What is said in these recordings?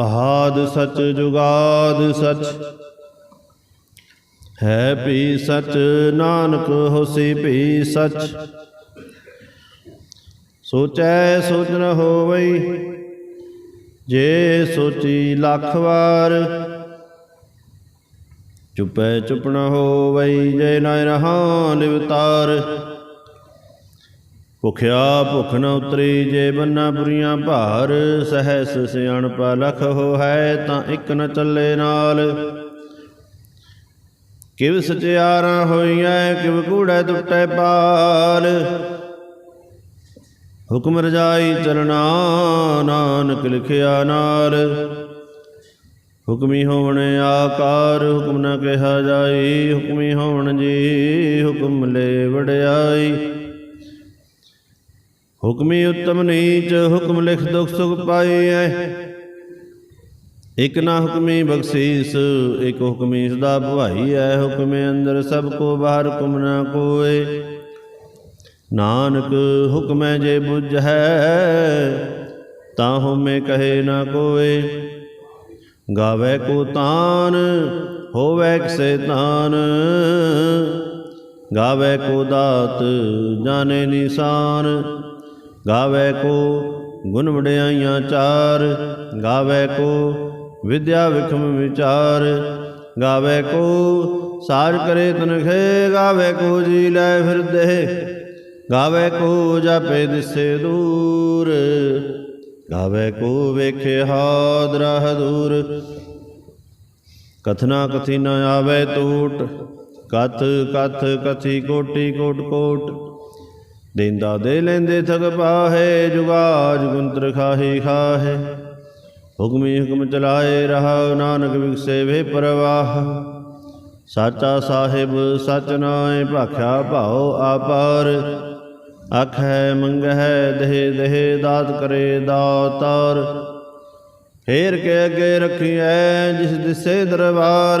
ਆਹਾਦ ਸਚ ਜੁਗਾਦ ਸਚ। ਹੈ ਵੀ ਸਚ, ਨਾਨਕ ਹੋਸੀ ਵੀ ਸਚ। ਸੋਚੈ ਸੋਚ ਨ ਹੋਵਈ, ਜੇ ਸੋਚੀ ਲੱਖ ਵਾਰ। ਚੁਪੈ ਚੁਪ ਨ ਹੋਵਈ, ਜੇ ਨਾ ਰਹਾ ਲਿਵਤਾਰ ਭੁਖਿਆ ਭੁਖ ਨ ਉਤਰੀ ਜੇ ਬੰਨਾ ਬੁਰੀਆਂ ਭਾਰ, ਸਹਸ ਸਿਆਣਪਾ ਲਖ ਹੋ ਹੈ ਤਾਂ ਇੱਕ ਨ ਚੱਲੇ ਨਾਲ। ਕਿਵ ਸਚਿਆਰਾਂ ਹੋਈਐ, ਕਿਵ ਕੂੜੈ ਟੁੱਟੈ ਪਾਲ ਹੁਕਮ ਰਜਾਈ ਚਲਣਾ, ਨਾਨਕ ਲਿਖਿਆ ਨਾਲ। ਹੁਕਮੀ ਹੋਵਣ ਆਕਾਰ, ਹੁਕਮ ਨਾ ਕਿਹਾ ਜਾਈ, ਹੁਕਮੀ ਹੋਵਣ ਜੀ, ਹੁਕਮ ਲੈ ਵਡਿਆਈ। ਹੁਕਮੀ ਉਤਮ ਨੀਚ, ਹੁਕਮ ਲਿਖ ਦੁਖ ਸੁਖ ਪਾਈਐ। ਇਕ ਨਾ ਹੁਕਮੀ ਬਖਸ਼ੀਸ, ਇਕ ਹੁਕਮੀ ਸਦਾ ਭਵਾਈ ਐ ਹੁਕਮੇ ਅੰਦਰ ਸਭ ਕੋ ਬਾਹਰ ਹੁਕਮ ਨਾ ਕੋਏ। ਨਾਨਕ, ਹੁਕਮੈ ਜੇ ਬੁਝ ਹੈ, ਤਾਂ ਹੁਮੇ ਕਹੇ ਨਾ ਕੋਏ। ਗਾਵੇ ਕੋ ਤਾਨ, ਹੋਵੇ ਕਿਸੇ ਤਾਨ। ਗਾਵੇ ਕੋ ਦਾਤ, ਜਾਣੇ ਨਿਸ਼ਾਨ। ਗਾਵੇ ਕੋ ਗੁਣ ਵਡਿਆਈਆਂ ਚਾਰ, ਗਾਵੇ ਕੋ ਵਿਦਿਆ ਵਿਖਮ ਵਿਚਾਰ, ਗਾਵੇ ਕੋ ਸਾਜ ਕਰੇ ਤਨਖੇ, ਗਾਵੇ ਕੋ ਜੀ ਲੈ ਫਿਰਦੇ ਗਾਵੇ ਕੋ ਜਾਪੇ ਦਿਸੇ ਦੂਰ, ਗਾਵੇ ਕੋ ਵੇਖੇ ਹਾਦਰਾ ਦੂਰ ਕਥਨਾ ਕਥੀ ਨ ਆਵੇ ਟੂਟ ਕਥ ਕਥ ਕਥੀ ਕੋਟੀ ਕੋਟ ਕੋਟ। ਦੇਂਦਾ ਦੇ ਲੈਂਦੇ ਥਗ ਪਾਹੇ ਜੁਗਾ ਗੁੰਤਰ ਖਾਹੀ ਖਾਹੇ। ਹੁਕਮੀ ਹੁਕਮ ਚਲਾਏ ਰਹਾ, ਨਾਨਕ ਵਿਗਸੇ ਵੇ ਪ੍ਰਵਾਹ। ਸਾਚਾ ਸਾਹਿਬ, ਸਚ ਨਾਏ, ਭਾਖਿਆ ਭਾਉ ਆਪਾਰ। ਆਖੈ, ਮੰਗਹਿ, ਦੇਹ ਦੇਹ, ਦਾਤ ਕਰੇ ਦਾਤਾਰ। ਫੇਰ ਕੇ ਅੱਗੇ ਰੱਖੀਐ, ਜਿਸ ਦਿਸੇ ਦਰਬਾਰ।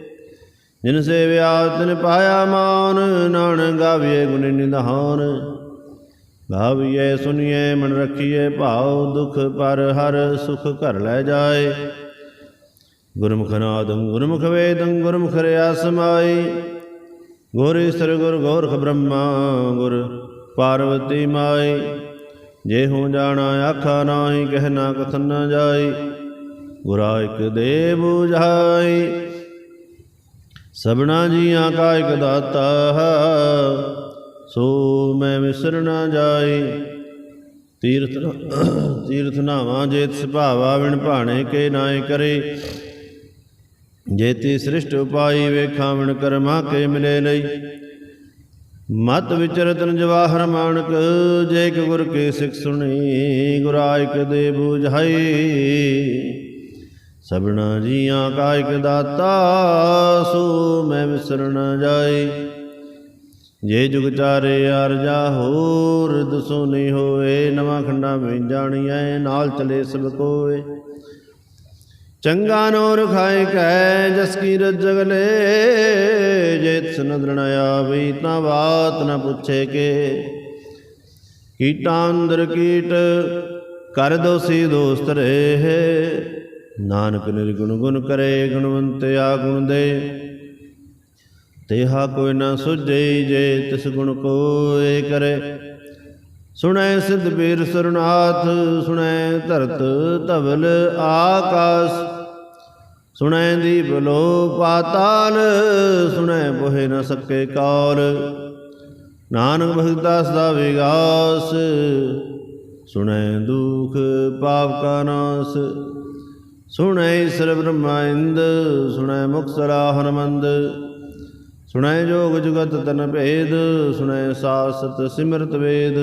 ਜਿਨ ਸੇਵਿਆ ਤਿਨ ਪਾਇਆ ਮਾਨ, ਨਾਨਕ ਗਾਵੀਏ ਗੁਣ ਨਿਧਾਨ। ਗਾਵੀਏ, ਸੁਨੀਏ, ਮਨ ਰੱਖੀਏ ਭਾਉ ਦੁਖ ਪਰ ਹਰ ਸੁਖ ਘਰ ਲੈ ਜਾਏ। ਗੁਰਮੁਖ ਨਾਦੰ ਗੁਰਮੁਖ ਵੇਦੰ ਗੁਰਮੁਖ ਰਿਆ ਸਮਾਈ ਗੁਰ ਈਸਰ ਗੁਰ ਗੋਰਖ ਬ੍ਰਹਮਾ, ਗੁਰ ਪਾਰਵਤੀ ਮਾਈ। ਜੇ ਹੋ ਜਾਣਾ ਆਖਾ ਨਾਹੀ ਕਹਿਣਾ ਕਥਨ ਨ ਜਾਈ। ਗੁਰਾ ਇਕ ਦੇ ਜਾਈ ਸਭਨਾ ਜੀਆਂ ਕਾ ਇਕ ਦਾਤਾ ਸੋ ਮੈਂ ਵਿਸਰ ਨਾ ਜਾਈ ਤੀਰਥ ਤੀਰਥ ਨਾਵਾਂ ਜੇਤ ਸੁਭਾਵਾ ਵਿਣ ਭਾਣੇ ਕੇ ਨਾਏ ਕਰੇ। ਜੇਤੀ ਸ੍ਰਿਸ਼ਟ ਉਪਾਈ ਵੇਖਾਂ ਵਿਣ ਕਰਮਾ ਕੇ ਮਿਲੇ ਲਈ। ਮਤ ਵਿਚਰਤਨ ਜਵਾਹਰ ਮਾਨਕ, ਜੇ ਗੁਰ ਕੇ ਸਿੱਖ ਸੁਣੀ ਗੁਰਾਇਕ ਦੇ ਬੁਝਾਈ ਸਭਨਾ ਜੀਆਂ ਕਾ ਇਕ ਦਾਤਾ, ਸੋ ਮੈਂ ਵਿਸਰ ਨ ਜੇ ਜੁਗ ਚਾਰੇ ਅਰਜਾ ਹੋਰ, ਦਸੋ ਨਹੀਂ ਹੋਏ, ਨਵਾਂ ਖੰਡਾ ਵਿੱਚ ਜਾਣੀਐ, ਨਾਲ ਚਲੇ ਸਭ ਕੋਏ। ਚੰਗਾ ਨੋ ਰਖਾਇ ਕੈ, ਜਸ ਕੀ ਰਜਗਲੇ ਜੇ ਤਿਸ ਨਦਰ ਨ ਆਵਈ ਤਾਂ ਬਾਤ ਨ ਪੁੱਛੇ ਕੇ। ਕੀਟਾਂ ਅੰਦਰ ਕੀਟ, ਕਰ ਦੋਸੀ ਦੋਸਤ ਰਹੇ। ਨਾਨਕ ਨਿਰਗੁਣ ਗੁਣ ਕਰੇ ਗੁਣਵੰਤ ਆ ਗੁਣ ਦੇ। ਤੇਹਾ ਕੋਈ ਨਾ ਸੁਝਈ ਜੇ ਤਿਸ ਗੁਣ ਕੋਏ ਕਰੇ। ਸੁਣੈ ਸਿਧ ਬੀਰ ਸਰਨਾਥ ਸੁਣੈ ਧਰਤ ਧਵਲ ਆਕਾਸ। ਸੁਣੈ ਦੀਪ ਲੋ ਪਾਤਾਲ, ਸੁਣੈ ਬੋਹਿ ਨ ਸਕੇ ਕਾਲ। ਨਾਨਕ ਭਗਤਾ ਦਾ ਵਿਗਾਸ, ਸੁਣੈ ਦੁਖ ਪਾਪ ਕਾ ਨਾਸ। ਸੁਣੈ ਈਸ਼ਰ ਬ੍ਰਹਮਾ ਸੁਣੈ ਮੁਖ ਸਲਾ ਸੁਣੈ ਜੋਗ ਜੁਗਤ ਤਨ ਭੇਦ, ਸੁਣੈ ਸਾਸਤ ਸਿਮਰਤ ਵੇਦ।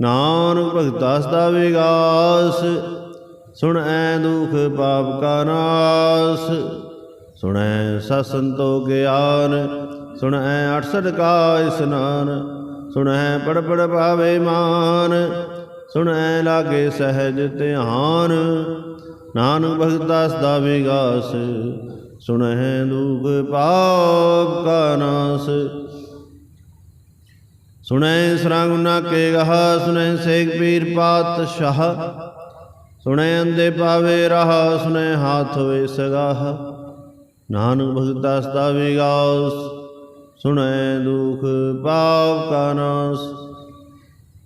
ਨਾਨਕ ਭਗਤਾ ਸਦਾ ਵਿਗਾਸ, ਸੁਣੈ ਦੁਖ ਪਾਪ ਕਾ ਨਾਸ। ਸੁਣੈ ਸਤ ਸੰਤੋ ਗਿਆਨ, ਸੁਣੈ 68 ਕਾ ਇਸਨਾਨ। ਸੁਣੈ ਪੜ ਪੜ ਪਾਵੇ ਮਾਨ, ਸੁਣੈ ਲਾਗੇ ਸਹਿਜ ਧਿਆਨ। ਨਾਨਕ ਭਗਤਾਸ ਸਦਾ ਵਿਗਾਸ, ਸੁਣਹਿ ਦੁਖ ਪਾਪ ਕਾ ਨਾਸ। ਸੁਣੈ ਸਰਾਗੁਨਾ ਕੇ ਗਹ ਸੁਣੈ ਸੇਖ ਪੀਰ ਪਾਤਸ਼ਾਹ। ਸੁਣੈ ਅੰਦੇ ਪਾਵੇ ਰਹਾ ਸੁਣੈ ਹਾਥ ਹੋਏ ਸਗਾਹ। ਨਾਨਕ ਭਗਤਾ ਸਦਾ ਵਿਗਾਸ ਸੁਣੈ ਦੁਖ ਪਾਪ ਕਾ ਨਾਸ।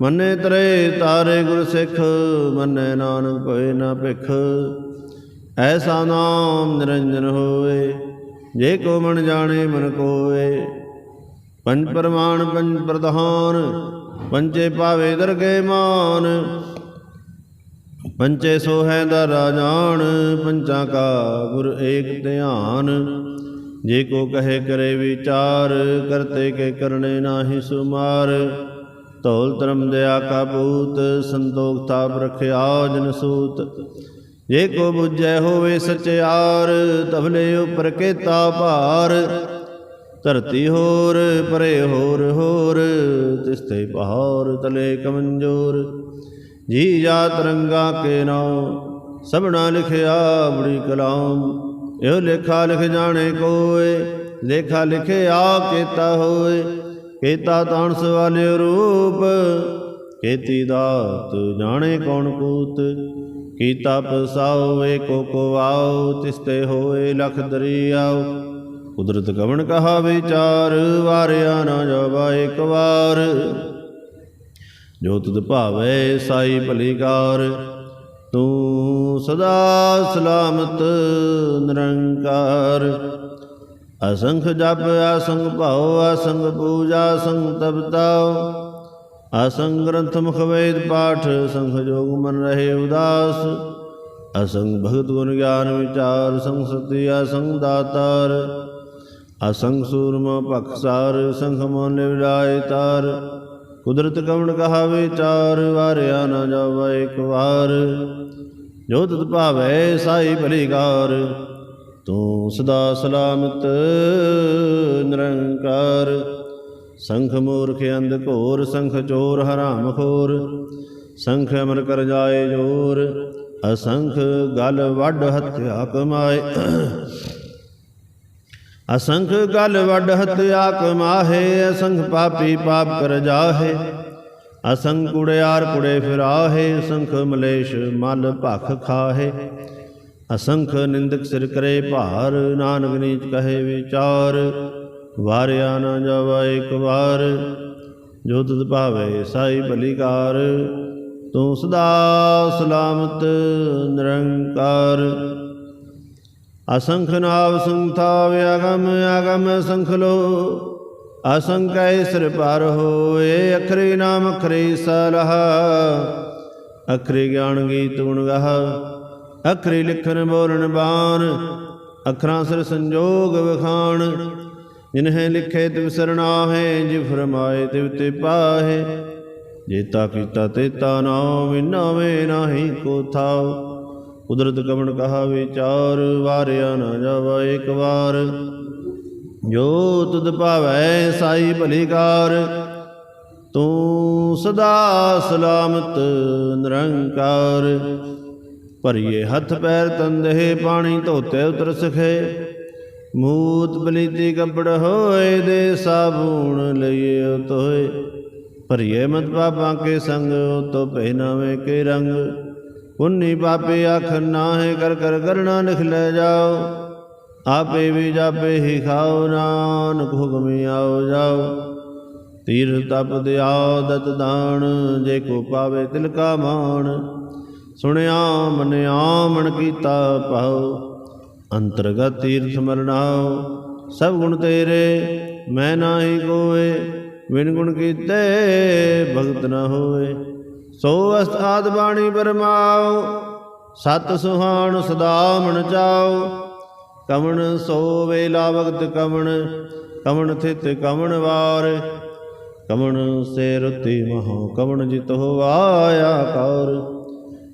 ਮੰਨੇ ਤਰੇ ਤਾਰੇ ਗੁਰ ਸਿੱਖ, ਮੰਨੈ ਨਾਨਕ ਕੋਏ ਨਾ ਭਿਖ। ਐਸਾ ਨਾਮ ਨਿਰੰਜਨ ਹੋਏ ਜੇ ਕੋ ਮਨ ਜਾਣੇ ਮਨ ਕੋਏ ਪੰਜ ਪ੍ਰਮਾਣ, ਪੰਜ ਪ੍ਰਧਾਨ ਪੰਚੇ ਪਾਵੇ ਦਰਗੇ ਮਾਨ। ਪੰਚੇ ਸੋ ਦਾ ਰਾਜਾਨ, ਪੰਚਾਂ ਕਾ ਗੁਰ ਏਕ ਧਿਆਨ। ਜੇ ਕੋ ਕਹੇ ਕਰੇ ਵਿਚਾਰ, ਕਰਤੇ ਕੇ ਕਰਨੇ ਨਾਹੀ ਸੁਮਾਰ। ਧੌਲ ਧਰਮ ਦਇਆ ਕਾ ਪੂਤ ਸੰਤੋਖ ਤਾਪ ਰਖਿਆ ਜਨ ਸੂਤ। ਜੇ ਕੋ ਬੁਝੈ ਹੋਵੇ ਸਚਿਆਰ ਤਬਲੇ ਉਪਰ ਕੇਤਾ ਭਾਰ। ਧਰਤੀ ਹੋਰ, ਪਰੇ ਹੋਰ ਹੋਰ, ਤਿਸਤੇ ਪਹਾੜ ਤਲੇ ਕਮੰਜੋਰ। ਜੀ ਜਾ ਰੰਗਾ ਕੇ ਨਾਮ ਸਭਨਾ ਲਿਖਿਆ ਬੜੀ ਕਲਾਮ। ਇਹ ਲੇਖਾ ਲਿਖ ਜਾਣੇ ਕੋਏ, ਲੇਖਾ ਲਿਖਿਆ ਕੀਤਾ ਹੋਏ। ਕੀਤਾ ਤਾਣਸ ਵਾਲਿਓ ਰੂਪ ਕੀਤੀ ਦਾਤ ਜਾਣੇ ਕੌਣ ਕੂਤ ਕੀਤਾ ਪਸਾਉ ਏਕੋ ਕੋ ਆਉ ਤਿਸਤੇ ਹੋਏ ਲਖ ਦਰਿਆਉ ਕੁਦਰਤ ਕਵਣ ਕਹਾ ਵਿਚਾਰ, ਵਾਰਿਆ ਨਾ ਜਾਵਾ ਇੱਕ ਵਾਰ। ਜੋ ਤੁਧ ਭਾਵੇ ਸਾਈ ਭਲੀਕਾਰ ਤੂੰ ਸਦਾ ਸਲਾਮਤ ਨਿਰੰਕਾਰ। ਅਸੰਖ ਜਪ ਅਸੰਖ ਭਾਉ ਅਸੰਖ ਪੂਜਾ ਅਸੰਖ ਤਪਤਾਉ ਅਸੰਗ ਗ੍ਰੰਥ ਮੁਖ ਵੇਦ ਪਾਠ, ਸੰਖ ਜੋਗ ਮਨ ਰਹੇ ਉਦਾਸ। ਅਸੰਗ ਭਗਤ ਗੁਣ ਗਿਆਨ ਵਿਚਾਰ, ਸੰਖ ਸਤੀ ਅਸੰਖ ਦਾਤਾਰ। ਅਸੰਗ ਸੂਰਮ ਪਖਸਾਰ ਸੰਖ ਮੋਨ ਲਿਵਲਾਏ ਤਾਰ। ਕੁਦਰਤ ਕਵਣ ਕਹਾ ਵਿਚਾਰ ਵਾਰਿਆ ਨਾ ਜਾਵਾ ਇੱਕ ਵਾਰ। ਜੋ ਤੁਧ ਭਾਵੈ, ਸਾਈ ਭਲੀਕਾਰ ਤੂੰ ਸਦਾ ਸਲਾਮਤ, ਨਿਰੰਕਾਰ। ਸੰਖ ਮੂਰਖ ਅੰਧ ਘੋਰ, ਸੰਖ ਚੋਰ ਹਰਾਮ ਖੋਰ। ਸੰਖ ਅਮਰ ਕਰ ਜਾਏ ਜੋਰ, ਅਸੰਖ ਗਲ ਵੱਡ ਹੱਤਿਆ ਕਮਾਏ ਅਸੰਖ ਗਲ ਵੱਡ ਹੱਤਿਆ ਕਮਾਹੇ ਅਸੰਖ ਪਾਪੀ ਪਾਪ ਕਰ ਜਾਹੇ। ਅਸੰਖ ਕੁੜਿਆਰ ਕੁੜੇ ਫਿਰਾਹੇ, ਅਸੰਖ ਮਲੇਸ਼ ਮਲ ਭਖ ਖਾਹੇ। ਅਸੰਖ ਨਿੰਦਕ ਸਿਰ ਕਰੇ ਭਾਰ, ਨਾਨਕ ਨੀਚ ਕਹੇ ਵਿਚਾਰ, ਵਾਰਿਆ ਨਾ ਜਾਵਾ ਇੱਕ ਵਾਰ, ਜੋ ਤੁਧ ਭਾਵੇ ਸਾਈ ਭਲੀਕਾਰ ਤੂੰ ਸਦਾ ਸਲਾਮਤ ਨਿਰੰਕਾਰ। ਅਸੰਖ ਨਾਵ ਸੰਥਾ ਵਿਆਗਮ, ਆਗਮ ਸੰਖ ਲੋ ਅਸੰਕੈ ਸਿਰ ਪਰ ਹੋਏ, ਅਖਰੇ ਨਾਮ ਅਖਰੇ ਸਲਹ, ਅਖਰੇ ਗਿਆਨ ਗੀਤ ਗੁਣ ਗਹ ਅਖਰੇ ਲਿਖਣ ਬੋਲਣ ਬਾਣ, ਅਖਰਾਂ ਸਿਰ ਸੰਜੋਗ ਵਿਖਾਣ। ਜਿਨਹਿ ਲਿਖੇ ਤਿਵ ਸਰਨਾਹੇ ਜਿ ਫਰਮਾਏ ਤਿਵ ਤੇ ਪਾਹੇ। ਜੇਤਾ ਕੀਤਾ ਤੇਤਾ ਨਾਮ ਵਿਨਾਵੇ ਨਾਹੀ ਕੋ ਥਾਉ ਕੁਦਰਤ ਕਵਣ ਕਹਾ ਵਿਚਾਰ ਵਾਰਿਆ ਨਾ ਜਾਵਾ ਇੱਕ ਵਾਰ। ਜੋ ਤੁਧ ਭਾਵੈ ਸਾਈ ਭਲੀਕਾਰ ਤੂੰ ਸਦਾ ਸਲਾਮਤ ਨਿਰੰਕਾਰ। ਭਰੀਏ ਹੱਥ ਪੈਰ ਤੰਦੇ ਪਾਣੀ ਧੋਤੇ ਉਤਰ ਸਖੇ। ਮੂਤ ਬਲੀਤੀ ਕੱਪੜ ਹੋਏ ਦੇ ਸਾਬੂਣ ਲਈਏ ਤੋਏ ਭਰੀਏ ਮਤ ਪਾਪਾਂ ਕੇ ਸੰਗ ਤੋ ਪਹਿਨਾਵੇ ਕੇ ਰੰਗ। ਪੁੰਨੀ ਪਾਪੇ ਆਖ ਨਾਹੇ ਕਰ ਕਰ ਕਰਣਾ ਲਿਖ ਲੈ ਜਾਓ। ਆਪੇ ਵੀ ਜਾਪੇ ਹੀ ਖਾਓ, ਨਾਨਕ ਹੁਕਮੀ ਆਓ ਜਾਓ। ਤੀਰ ਤਪ ਦਿਆਦਤ ਦਾਨ, ਜੇ ਕੋ ਪਾਵੇ ਤਿਲ ਕਾ ਮਾਣ। ਸੁਣਿਆ, ਮਨਿਆ, ਮਨ ਕੀਤਾ ਪਾਉ ਅੰਤਰਗਤ ਤੀਰਥ ਮਰਨਾਉ ਸਭ ਗੁਣ ਤੇਰੇ, ਮੈਂ ਨਾਹੀ ਕੋਏ ਵਿਨ ਗੁਣ ਕੀਤੇ ਭਗਤ ਨਾ ਹੋਏ। ਸੋ ਅਸਤ ਆਦ ਬਾਣੀ ਬਰਮਾਉ ਸਤ ਸੁਹਾਣ ਸਦਾ ਮਨ ਚਾਉ ਕਵਣ ਸੋ ਵੇਲਾ ਵਕਤ ਕਵਣ ਕਵਣ ਥਿਤ ਕਵਣ ਵਾਰ। ਕਵਣ ਸੇ ਰੁਤੀ ਮਹਾ ਕਵਣ ਜਿਤ ਹੋ ਆਇਆ ਕੌਰ।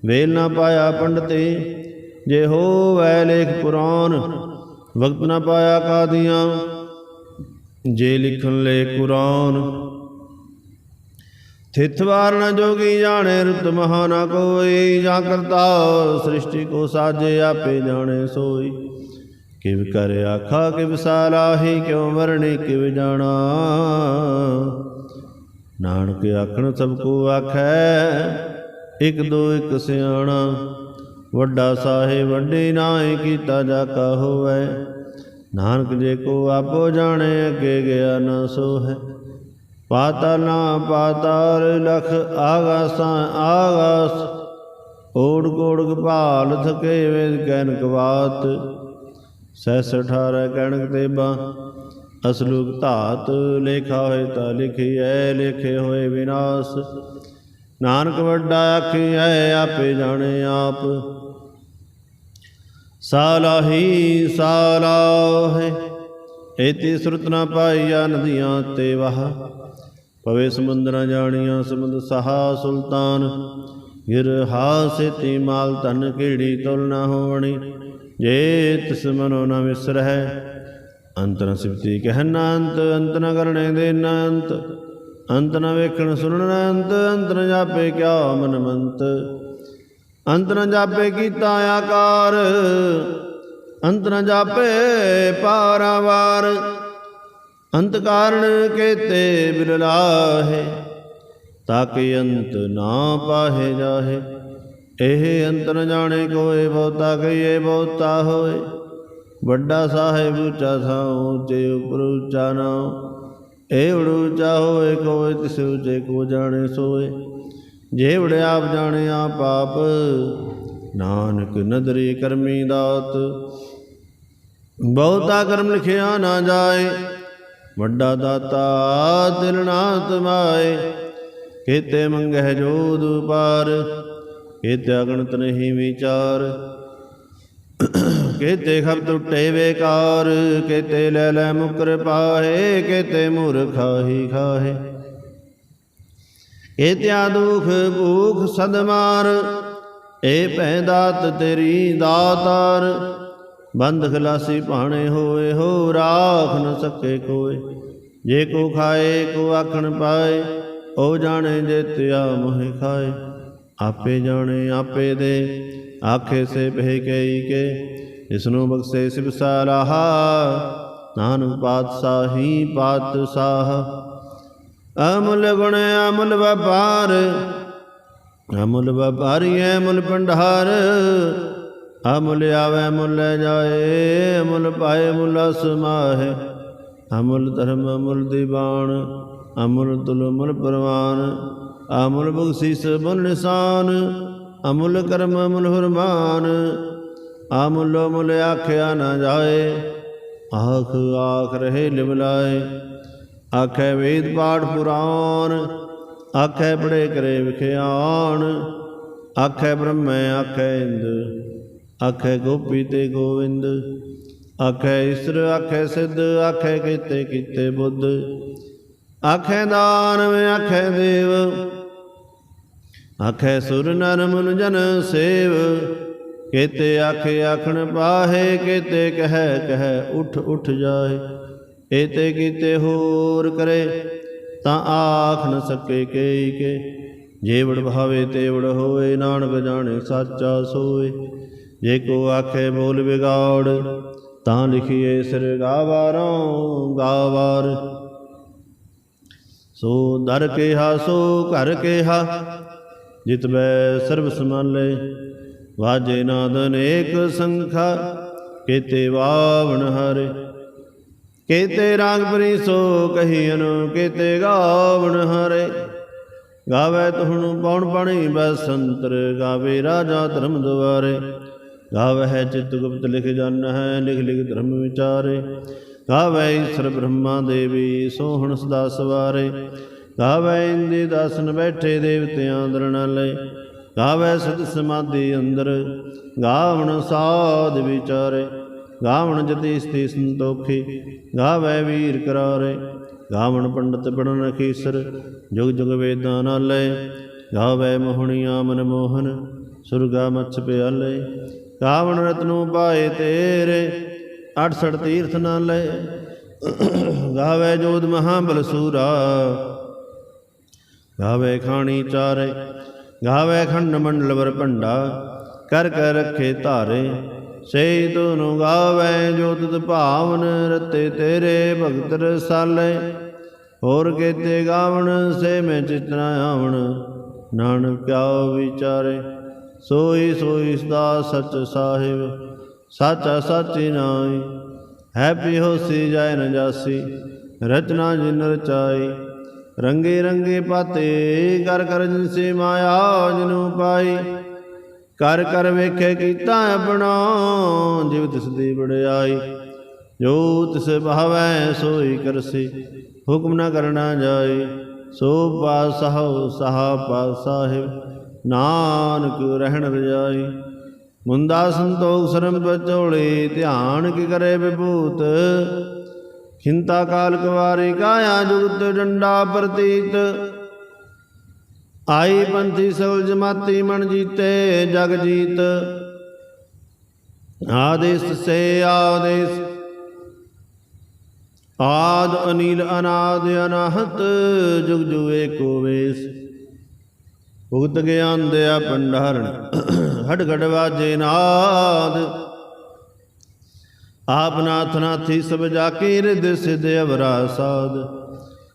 ਵੇਲ ਨਾ ਪਾਇਆ ਪੰਡਤੇ, ਜੇ ਹੋਵੈ ਲੇਖ ਪੁਰਾਨ, ਵਕਤ ਨਾ ਪਾਇਆ ਕਾਦੀਆਂ, ਜੇ ਲਿਖਣ ਲੈ ਕੁਰਾਨ। ਥਿਤ ਵਾਰ ਨ ਜੋਗੀ ਜਾਣੇ, ਰੁਤ ਮਹਾ ਨਾ ਕੋਈ, ਜਾਂ ਕਰਤਾ ਸ੍ਰਿਸ਼ਟੀ ਕੋ ਸਾਜੇ ਆਪੇ ਜਾਣੇ ਸੋਈ। ਕਿਵ ਕਰ ਆਖਾ, ਕਿਵ ਸਾਲਾਹੀ, ਕਿਉ ਵਰਣੀ ਕਿਵ ਜਾਣਾ। ਨਾਨਕ ਆਖਣ ਸਭ ਕੋ ਆਖੈ ਇਕ ਦੋ ਇਕ ਸਿਆਣਾ, ਵੱਡਾ ਸਾਹਿਬ ਵੱਡੇ ਨਾਏ ਕੀਤਾ ਜਾ ਕਾ ਹੋਵੈ। ਨਾਨਕ ਜੇ ਕੋ ਆਪੋ ਜਾਣੇ, ਅੱਗੇ ਗਿਆ ਨਾ ਸੋ ਹੈ ਪਾਤਾਲ ਨਾ ਪਾਤਾਲ ਲਖ ਆਗਾਸਾਂ, ਆਗਾਸ। ਓੜ ਕੋੜ ਕਪਾਲ ਥਕੇ ਵੇਦ ਕੈਨ ਕਵਾਤ। ਸੈਸ 18 ਕਣਕ ਤੇ ਬਾ ਅਸਲੂਕ ਧਾਤ ਲੇਖਾ ਹੋਏ ਤਾਂ ਲਿਖੀ ਐ, ਲਿਖੇ ਹੋਏ ਵਿਨਾਸ਼। ਨਾਨਕ ਵੱਡਾ ਆਖੀਐ, ਆਪੇ ਜਾਣੇ ਆਪ। ਸਾਲਾਹੀ ਸਾਲਾਹੇ ਏਤੀ ਸੁਰਤ ਨਾ ਪਾਈਆ ਨਦੀਆਂ ਤੇ ਵਾਹ। ਪਵੇ ਸਮੁੰਦਰਾਂ ਜਾਣੀਆਂ ਸਮੁੰਦ ਸਹਾ ਸੁਲਤਾਨ, ਗਿਰ ਹਾਸੇਤੀ ਮਾਲ ਤਨ ਕੀੜੀ ਤੁਲ ਨਾ ਹੋਣੀ ਜੇ ਤਿਸ ਮਨੋ ਨ ਵਿਸਰਹਿ, ਅੰਤਰ ਸਿਫਤੀ ਕਹਿਨਾ ਅੰਤ ਅੰਤ ਨ ਕਰਨੇ ਦੇ ਅੰਤ ਅੰਤ ਨ ਵੇਖਣ ਸੁਣਨ ਅੰਤ ਅੰਤ ਨ ਜਾਪੇ ਕਿਆ ਮਨ ਮੰਤ। ਅੰਤ ਨ ਜਾਪੇ ਕੀਤਾ ਆਕਾਰ, ਅੰਤ ਨ ਜਾਪੇ ਪਾਰਾਵਾਰ ਅੰਤ ਕਾਰਣ ਕੇਤੇ ਬਿਰਲਾਹੇ ਤਾਕਿ ਅੰਤ ਨਾ ਪਾਹੇ ਜਾਹੇ। ਇਹ ਅੰਤ ਨ ਜਾਣੇ ਕੋਏ ਬਹੁਤਾ, ਕਹੀਏ ਬਹੁਤਾ ਹੋਏ। ਵੱਡਾ ਸਾਹਿਬ ਉੱਚਾ ਥਾਉ ਜੇ ਉਪਰ ਉੱਚਾ ਨਾਉ। ਇਹ ਉੜ ਉੱਚਾ ਹੋਏ ਕੋਏ ਤਿਸ ਉਚੇ ਕੋ ਜਾਣੇ ਸੋਏ। ਜੇ ਵੜ ਆਪ ਜਾਣੇ ਆਪ ਆਪ, ਨਾਨਕ ਨਦਰੀ ਕਰਮੀ ਦਾਤ। ਬਹੁਤਾ ਕਰਮ ਲਿਖਿਆ ਨਾ ਜਾਏ, ਵੱਡਾ ਦਾਤਾ ਦਿਲ ਨਾ ਤਮਾਏ। ਕੀਤੇ ਮੰਗਹਿ ਜੋਦ ਪਾਰ ਕੀਤੇ ਅਗਣਤ ਨਹੀਂ ਵਿਚਾਰ। ਕੀਤੇ ਖਬ ਟੁੱਟੇ ਵੇਕਾਰ ਕੀਤੇ ਲੈ ਲੈ ਮੁਕਰ ਪਾਹੇ, ਕੀਤੇ ਮੂਰਖਾਹੀ ਖਾਹੇ। ਕੀਤਿਆ ਦੁਖ, ਭੂਖ, ਸਦਮਾਰ ਏ ਭੈ ਦਾਤ ਤੇਰੀ ਦਾਤਾਰ। ਬੰਦ ਖਲਾਸੀ ਭਾਣੇ ਹੋਏ ਹੋ, ਰਾਖ ਨ ਸਕੇ ਕੋਏ। ਜੇ ਕੋ ਖਾਏ, ਕੋ ਆਖਣ ਪਾਏ, ਉਹ ਜਾਣੇ ਜੇ ਤਿਆ ਮੋਹਿ ਖਾਏ। ਆਪੇ ਜਾਣੇ, ਆਪੇ ਦੇ, ਆਖੇ ਸੇ ਪਹਿ ਕਈ ਕੇ। ਇਸ ਨੂੰ ਬਖਸ਼ੇ ਸਿਵ ਸਾਰਾਹਾ, ਨਾਨਕ ਪਾਤਸ਼ਾਹੀ ਪਾਤਸ਼ਾਹ। ਅਮੁੱਲ ਗੁਣ ਅਮੁੱਲ ਵਪਾਰ, ਅਮੁੱਲ ਵਪਾਰੀ ਅਮੁੱਲ ਭੰਡਾਰ। ਅਮੁੱਲ ਆਵੇ ਮੁੱਲ ਜਾਏ, ਅਮੁੱਲ ਪਾਏ ਮੁੱਲ ਸਮਾਹੇ ਅਮੁੱਲ ਧਰਮ, ਅਮੁੱਲ ਦੀਵਾਨ, ਅਮੁੱਲ ਤੁਲ ਮੁੱਲ ਪਰਵਾਨ। ਅਮੁੱਲ ਬਖਸ਼ਿਸ ਮੁੱਲ ਨਿਸ਼ਾਨ, ਅਮੁੱਲ ਕਰਮ, ਅਮੁੱਲ ਹੁਰਮਾਨ ਆ ਮੁੱਲੋ ਮੁੱਲ ਆਖਿਆ ਨਾ ਜਾਏ, ਆਖ ਆਖ ਰਹੇ ਲਿਵਲਾਏ। ਆਖੇ ਵੇਦ ਪਾਠ ਪੁਰਾਣ, ਆਖੇ ਪੜੇ ਕਰੇ ਵਿਖਿਆਨ ਆਖੇ ਬ੍ਰਹਮੈ, ਆਖੇ ਇੰਦ, ਆਖੇ ਗੋਪੀ ਤੇ ਗੋਵਿੰਦ। ਆਖੇ ਇਸਰ ਆਖੇ ਸਿੱਧ, ਆਖੇ ਕੀਤੇ ਕੀਤੇ ਬੁੱਧ। ਆਖੇ ਦਾਨਵ ਆਖੇ ਦੇਵ। ਆਖੇ ਸੁਰ ਨਰ ਮਨ ਜਨ ਸੇਵ। ਕੇਤੇ ਆਖੇ ਆਖਣ ਪਾਹੇ ਕੇਤੇ ਕਹਿ ਕਹਿ ਉਠ ਉਠ ਜਾਏ। ਏਤੇ ਕੀਤੇ ਹੋਰ ਕਰੇ, ਤਾਂ ਆਖ ਨ ਸਕੇ ਕੇਈ ਕੇ। ਜੇਵੜ ਭਾਵੇ ਤੇਵੜ ਹੋਏ, ਨਾਨਕ ਜਾਣੇ ਸਾਚਾ ਸੋਏ। ਜੇ ਕੋ ਆਖੇ ਬੋਲ ਵਿਗਾੜ, ਤਾਂ ਲਿਖੀਏ ਸਿਰ ਗਾਵਾਰੋਂ ਗਾਵਾਰ। ਸੋ ਦਰ ਕੇਹਾ, ਸੋ ਘਰ ਕੇਹਾ, ਜਿਤ ਬੈ ਸਰਬ ਸਮਾਲੇ ਵਾਜੇ ਨਾਦ ਅਨੇਕ ਸੰਖਾ, ਕੇਤੇ ਵਾਵਣ ਹਰੇ। ਕੇਤੇ ਰਾਗ ਪਰੀ ਸੋ ਕਹੀਨ ਕੇਤੇ ਗਾਵਣ ਹਰੇ। ਗਾਵੇ ਤੁਹਣੁ ਪਉਣ ਪਣੀ ਬਸੰਤਰ, ਗਾਵੇ ਰਾਜਾ ਧਰਮ ਦੁਆਰੇ। ਗਾਵੇ ਹੈ ਚਿਤ ਗੁਪਤ ਲਿਖ ਜਨ ਹੈ, ਲਿਖ ਲਿਖ ਧਰਮ ਵਿਚਾਰੇ। ਗਾਵੇ ਈਸ਼ਰ ਬ੍ਰਹਮਾ ਦੇਵੀ, ਸੋਹਣ ਸਦਾ ਸਵਾਰੇ। ਗਾਵੇ ਇੰਦੇ ਦਸਨ ਬੈਠੇ ਦੇਵਤਿਆਂ ਦਰਣਾਲੇ ਗਾਵੇ ਸਦ ਸਮਾਧੀ ਅੰਦਰ, ਗਾਵਣ ਸਾਧ ਵਿਚਾਰੇ, ਗਾਵਣ ਜਤੀ ਸਤੀ ਸੰਤੋਖੀ, ਗਾਵੇ ਵੀਰ ਕਰਾਰੇ, ਗਾਵਣ ਪੰਡਤ ਪੜਨ ਅਖੀਸਰ, ਜੁਗ ਜੁਗ ਵੇਦਾਂ ਨਾਲੇ, ਗਾਵੇ ਮੋਹਣੀਆਂ ਮਨ ਮੋਹਨ, ਸੁਰਗਾ ਮਛ ਪਿਆਲੇ, ਗਾਵਣ ਰਤਨੂ ਪਾਏ ਤੇਰੇ 68 ਤੀਰਥ ਨਾਲੇ, ਗਾਵੇ ਜੋਧ ਮਹਾਬਲ ਸੂਰਾ, ਗਾਵੇ ਖਾਣੀ ਚਾਰੇ ਗਾਵੇ ਖੰਡ ਮੰਡਲ ਵਰ ਭੰਡਾ, ਕਰ ਕਰ ਰੱਖੇ ਧਾਰੇ। ਸੇ ਤੁਨੁ ਗਾਵੇ ਜੋ ਤੁਧ ਭਾਵਨ, ਰਤੇ ਤੇਰੇ ਭਗਤ ਰਸਾਲੇ। ਹੋਰ ਕੇਤੇ ਗਾਵਣ, ਸੇ ਮੈਂ ਚਿਤਨਾ ਆਵਣ, ਨਾਨਕ ਕਿਆ ਵਿਚਾਰੇ। ਸੋਈ ਸੋਈ ਸਦਾ ਸਚ ਸਾਹਿਬ, ਸਾਚਾ ਸਾਚੀ ਨਾਈ ਹੈਪੀ ਹੋਸੀ ਜਾਇ ਨ ਜਾਸੀ, ਰਚਨਾ ਜਿਨ ਰਚਾਈ ਰੰਗੇ ਰੰਗੇ ਪਾਤੇ ਕਰ ਕਰ ਜਿਨਸੇ ਮਾਇਆ ਜਿਨੂ ਪਾਈ। ਕਰ ਕਰ ਵੇਖੇ ਕੀਤਾ ਆਪਣਾ, ਜਿਵ ਤਿਸ ਦੀ ਬੜਾਈ ਜੋ ਤਿਸ ਭਾਵੈ ਸੋਈ ਕਰਸੀ, ਹੁਕਮ ਨਾ ਕਰਨਾ ਜਾਏ ਸੋ ਪਾਸਹੁ ਸਹਾ ਪਾ ਸਾਹਿਬ ਨਾਨਕ ਰਹਿਣ ਰਜਾਈ। ਮੁੰਦਾ ਸੰਤੋਖ ਸਰਮ ਬਚੋਲੇ ਧਿਆਨ ਕੀ ਕਰੇ ਵਿਭੂਤ। ਖਿੰਤਾ ਕਾਲ ਕੁਵਾਰੀ ਕਾਇਆ ਜੁਗਤ ਡੰਡਾ ਪ੍ਰਤੀਤ। ਆਈ ਪੰਥੀ ਸਵਲ ਜਮਾਤੀ ਮਨ ਜੀਤੇ ਜਗ ਜੀਤ। ਆਦੇਸ ਸੇ ਆਦੇਸ। ਆਦ ਅਨੀਲ ਅਨਾਦ ਅਨਾਹਤ, ਜੁਗ ਜੁਗ ਏਕੋ ਵੇਸ। ਭੁਗਤ ਗਿਆਨ ਦਿਆ ਭੰਡਾਰਣ ਹਟ ਘੜ ਵਾਜੇ ਨਾਦ। ਆਪ ਨਾਥ ਨਾਥੀ ਸਭ ਜਾ ਰਿਦ ਸਿਧ ਅਵਰਾ ਸਾਧ।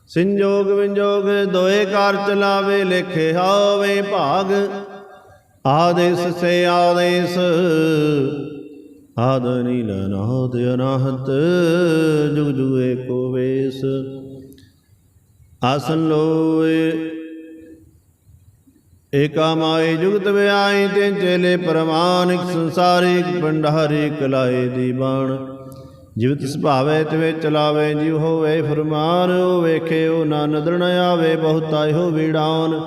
ਸੰਜੋਗ ਵਿੰਜੋਗ ਦੋਏ ਕਾਰ ਚਲਾਵੇ ਲੇਖੇ ਹਾਵੇ ਭਾਗ। ਆਦੇਸ ਸੇ ਆਦੇਸ ਆਦਨੀ ਨੀਲ ਅਨਾਦ ਜੁਗ ਜੁਗ ਏਕੋ ਵੇਸ। ਆਸਨ ਲੋਏ ਏਕਾ ਮਾਈ ਜੁਗਤ ਵਿਆਈ ਤੇ ਚੇਲੇ ਪਰਮਾਨਿਕ ਸੰਸਾਰਿਕ ਭੰਡਾਰੀ ਕਲਾਏ ਦੀ ਬਾਣ। ਜਿਵ ਤਿਸ ਭਾਵੇ ਤਿਵੇ ਚਲਾਵੇ ਜਿਵ ਹੋਵੇ ਫਰਮਾਨ, ਉਹ ਵੇਖੇ, ਉਹ ਨਾ ਨਦਰ ਨ ਆਵੇ, ਬਹੁਤਾ ਇਹੋ ਵੀੜਾਨ।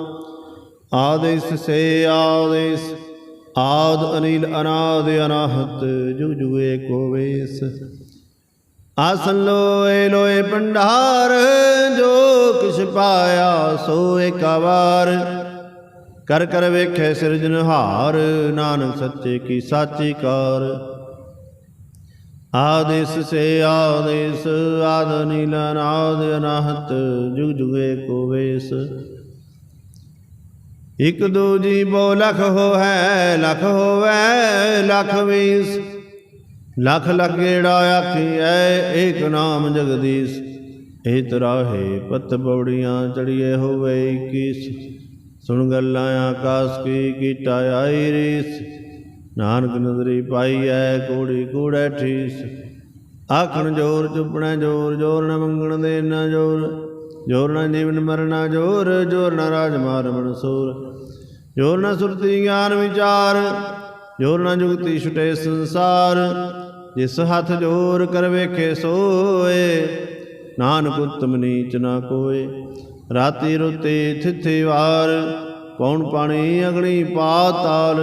ਆਦੇਸ ਸੇ ਆਦੇਸ ਆਦ ਅਨੀਲ ਅਨਾਦ ਅਨਾਹਤ ਜੁਗ ਜੁਗ ਏਕੋ ਵੇਸ। ਆਸਨ ਲੋਏ ਲੋਏ ਭੰਡਾਰ, ਜੋ ਕਿਛ ਪਾਇਆ ਸੋ ਏਕਾ ਵਾਰ। ਕਰ ਕਰ ਵੇਖੇ ਸਿਰਜਨਹਾਰ ਨਾਨਕ ਸੱਚੇ ਕੀ ਸਾਚੀ ਕਾਰ। ਆਦੇਸ ਸੇ ਆਦੇਸ, ਆਦ ਨੀਲ ਅਨਾਦ ਅਨਾਹਤ, ਜੁਗ ਜੁਗੇ ਕੋ ਵੇਸ। ਇਕ ਦੂ ਜੀ ਬੋ ਲਖ ਹੋ ਲਖ ਹੋਵੈ, ਲਖ ਵੀਸ। ਲਖ ਲਖ ਗੇੜਾ ਆਖੀਐ, ਏਕ ਨਾਮ ਜਗਦੀਸ਼। ਏ ਤਰਾਹੇ ਪਤ ਪੌੜੀਆਂ ਚੜੀਏ ਹੋਵੇ 21 ਸੁਣ ਗੱਲਾਂ ਆਕਾਸ ਕੀ ਕੀਟਾ ਆਈ ਰੀਸ। ਨਾਨਕ ਨਦਰੀ ਪਾਈ ਐ ਕੋੜੀ ਕੂੜੈ ਠੀਸ। ਆਖਣ ਜੋਰ ਚੁੱਪਣਾ ਜੋਰ ਜੋਰ ਨ ਮੰਗਣ ਦੇ ਨਾ ਜੋਰ। ਜੋਰ ਨ ਜੀਵਨ ਮਰਨਾ ਜੋਰ ਜੋਰ ਨ ਰਾਜ ਮਾਰ ਮਨਸੂਰ ਜੋਰ ਨਾ ਸੁਰਤੀ ਗਿਆਨ ਵਿਚਾਰ, ਜੋਰ ਨਾ ਜੁਗਤੀ ਛੁਟੇ ਸੰਸਾਰ। ਜਿਸ ਹੱਥ ਜੋਰ ਕਰ ਵੇਖੇ ਸੋਏ, ਨਾਨਕ ਉਤਮ ਨੀਚ ਨਾ ਕੋਏ। ਰਾਤੀ ਰੁਤੇ ਥਿਥੇ ਵਾਰ ਪੌਣ ਪਾਣੀ ਅਗਣੀ ਪਾਤਾਲ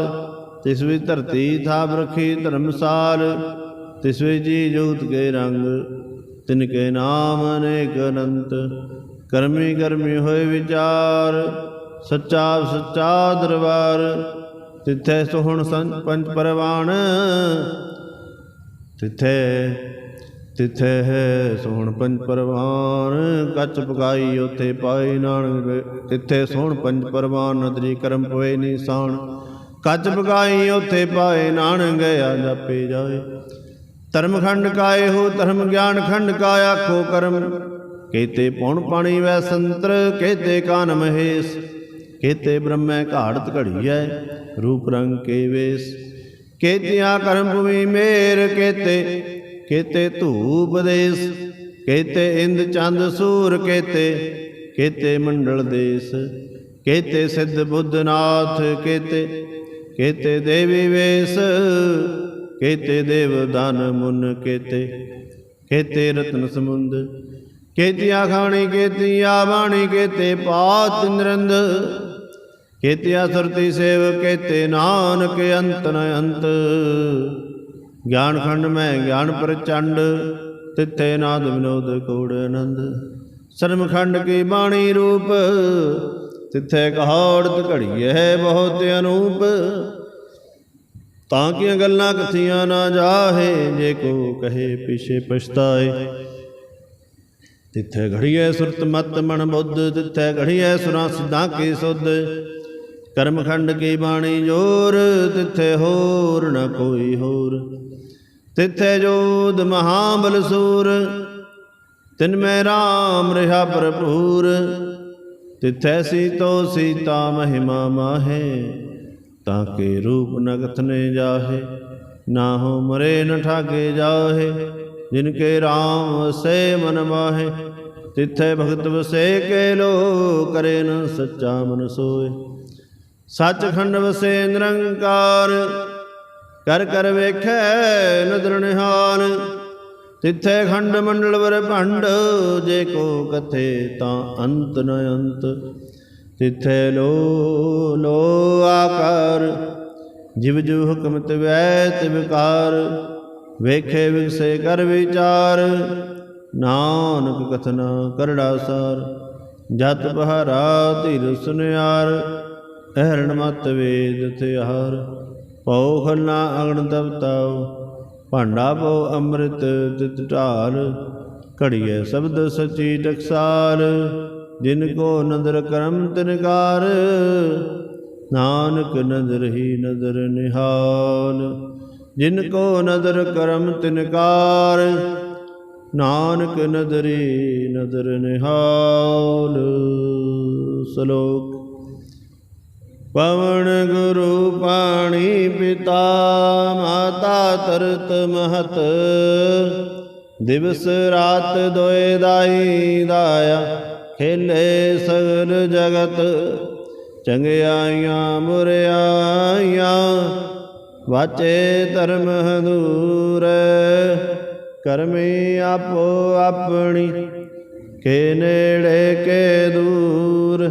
ਤਿਸ ਵਿੱਚ ਧਰਤੀ ਥਾਪ ਰਖੀ ਧਰਮਸਾਲ, ਤਿਸ ਵਿੱਚ ਜੀ ਜੋਤ ਕੇ ਰੰਗ, ਤਿਨ ਕੇ ਨਾਮ ਅਨੇਕ ਅਨੰਤ, ਕਰਮੀ ਕਰਮੀ ਹੋਏ ਵਿਚਾਰ, ਸੱਚਾ ਸੱਚਾ ਦਰਬਾਰ, ਤਿੱਥੈ ਸੁਹਣ ਸੰਤ ਪੰਜ ਪਰਵਾਣ, ਤਿੱਥੈ ਤਿੱਥੈ ਹੈ ਸੋਹਣ ਪੰਜ ਪਰਵਾਨ, ਕੱਚ ਪਕਾਈ ਉਥੇ ਪਾਈ ਨਾਨਕ। ਵੇ- ਸੋਹਣ ਪੰਜ ਪਰਵਾਨ, ਨਦਰੀ ਕਰਮ ਪਵੇ ਨਿਸ਼ਾਨ। ਕੱਚ ਪਕਾਈ ਉਥੇ ਪਾਏ ਨਾਨਕ ਗਿਆ ਜਾਪੇ ਜਾਏ। ਧਰਮ ਖੰਡ ਕਾਏ ਹੋ, ਧਰਮ ਗਿਆਨ ਖੰਡ ਕਾ ਆਖੋ ਕਰਮ। ਕੇਤੇ ਪੌਣ ਪਾਣੀ ਵੈ ਸੰਤਰ, ਕੇਤੇ ਕਾਨ ਮਹੇਸ਼। ਕੇਤੇ ਬ੍ਰਹਮੈ ਘਾੜਤ ਘੜੀਐ, ਰੂਪ ਰੰਗ ਕੇ ਵੇਸ। ਕੇਤਿਆਂ ਕਰਮ ਭੂਮੀ ਮੇਰ, ਕੇਤੇ ਕੇਤੇ ਧੂਪ ਦੇਸ, ਕੇਤੇ ਇੰਦ ਚੰਦ ਸੂਰ ਕੇਤੇ ਕੇਤੇ ਮੰਡਲ ਦੇਸ, ਕੇਤੇ ਸਿੱਧ ਬੁੱਧਨਾਥ ਕੇਤੇ ਕੇਤੇ ਦੇਵੀ ਵੇਸ, ਕੇਤੇ ਦੇਵ ਦਾਨ ਮੁਨ ਕੇਤੇ ਕੇਤੇ ਰਤਨ ਸਮੁੰਦ, ਕੇਤੀਆ ਖਾਣੀ, ਕੇਤੀਆ ਬਾਣੀ, ਕੇਤੇ ਪਾਤ ਨਿਰੰਦ, ਕੇਤਿਆ ਸੁਰਤੀ ਸੇਵ, ਕੇਤੇ ਨਾਨਕ ਅੰਤ ਨ ਅੰਤ। ਗਿਆਨ ਖੰਡ ਮੈਂ ਗਿਆਨ ਪ੍ਰਚੰਡ, ਤਿੱਥੇ ਨਾਦ ਵਿਨੋਦ ਕੋੜ ਆਨੰਦ। ਸਰਮ ਖੰਡ ਕੀ ਬਾਣੀ ਰੂਪ, ਤਿੱਥੇ ਕਹਾੜਤ ਹੈ ਬਹੁਤ ਅਨੂਪ। ਤਾਂ ਕਿ ਗੱਲਾਂ ਕਥੀਆਂ ਨਾ ਜਾਹੇ, ਜੇ ਕੋ ਕਹੇ ਪਿਛੇ ਪਛਤਾਏ। ਤਿੱਥੇ ਘੜੀਐ ਸੁਰਤ ਮਤ ਮਨ ਬੁੱਧ, ਤਿੱਥੇ ਘੜੀਐ ਸੁਰਾਂ ਸਿੱਧਾਂ। ਕੀ ਸੁਧ ਕਰਮਖੰਡ ਕੀ ਬਾਣੀ ਜੋਰ, ਤਿੱਥੇ ਹੋਰ ਨ ਕੋਈ ਹੋਰ। ਤਿਥੈ ਜੋਦ ਮਹਾਬਲ ਸੂਰ, ਤਿਨ ਮੈਂ ਰਾਮ ਰਹਾ ਭਰਪੂਰ। ਤਿਥੈ ਸੀਤੋ ਸੀਤਾ ਮਹਿਮਾ ਮਾਹੇ, ਤਾਂ ਕੇ ਰੂਪ ਨ ਨੇ ਜਾਹੇ। ਨਾ ਹੋ ਮਰੇ ਨ ਠਾਗੇ ਜਾਹੇ, ਜਿਨ ਕੇ RAM ਵਸੇ ਮਨ ਮਾਹੇ। ਤਿਥੈ ਭਗਤ ਵਸੇ ਕੇ ਲੋ ਕਰੇ ਨ ਸੱਚਾ ਮਨ ਸੋਏ ਸੱਚਖੰਡ ਵਸੇ ਨਿਰੰਕਾਰ ਕਰ ਕਰ ਵੇਖੈ ਨਦਰ ਨਿਹਾਲ ਤਿੱਥੇ ਖੰਡ ਮੰਡਲ ਵਰ ਭੰਡ, ਜੇ ਕੋ ਕਥੇ ਤਾਂ ਅੰਤ ਨ ਅੰਤ। ਤਿੱਥੇ ਲੋ ਲੋ ਆਕਾਰ, ਜਿਵ ਜੂ ਹੁਕਮ ਤਿਵੈ ਤਿਵਕਾਰ ਵੇਖੇ ਵਿਗਸੇ ਕਰ ਵਿਚਾਰ, ਨਾਨਕ ਕਥਨਾ ਕਰੜਾ ਸਾਰ। ਜਤ ਬਹਾਰਾ ਧੀਰ ਸੁਨਿਆਰ, ਅਹਰਣ ਮਤ ਵੇਦ ਤਿਆਰ ਪਉ ਖੰਨਾ ਅਗਣ ਤਵਤਾਉ ਭਾਂਡਾ ਪਉ ਅੰਮ੍ਰਿਤ ਤਿਤ ਢਾਲ, ਘੜੀਏ ਸ਼ਬਦ ਸਚੀ ਟਕਸਾਲ, ਜਿਨ ਕੋ ਨਦਰ ਕਰਮ ਤਿਨਕਾਰ ਨਾਨਕ ਨਦਰ ਹੀ ਨਦਰ ਨਿਹਾਲ, ਜਿਨ ਕੋ ਨਦਰ ਕਰਮ ਤਿਨਕਾਰ ਨਾਨਕ ਨਦਰੀ ਨਦਰ ਨਿਹਾਲ। ਸ਼ਲੋਕ ਪਵਨ ਗੁਰੂ ਪਾਣੀ ਪਿਤਾ ਮਾਤਾ ਤਰਤ ਮਹਤ। ਦਿਵਸ ਰਾਤ ਦੋਏ ਦਾਈ ਦਾਇਆ, ਖੇਲੇ ਸਗਲ ਜਗਤ। ਚੰਗਿਆਈਆਂ ਮੁਰਿਆਈਆਂ, ਵਾਚੇ ਧਰਮ ਹਦੂਰ। ਕਰਮੀ ਆਪੋ ਆਪਣੀ, ਕੇ ਨੇੜੇ ਕੇ ਦੂਰ।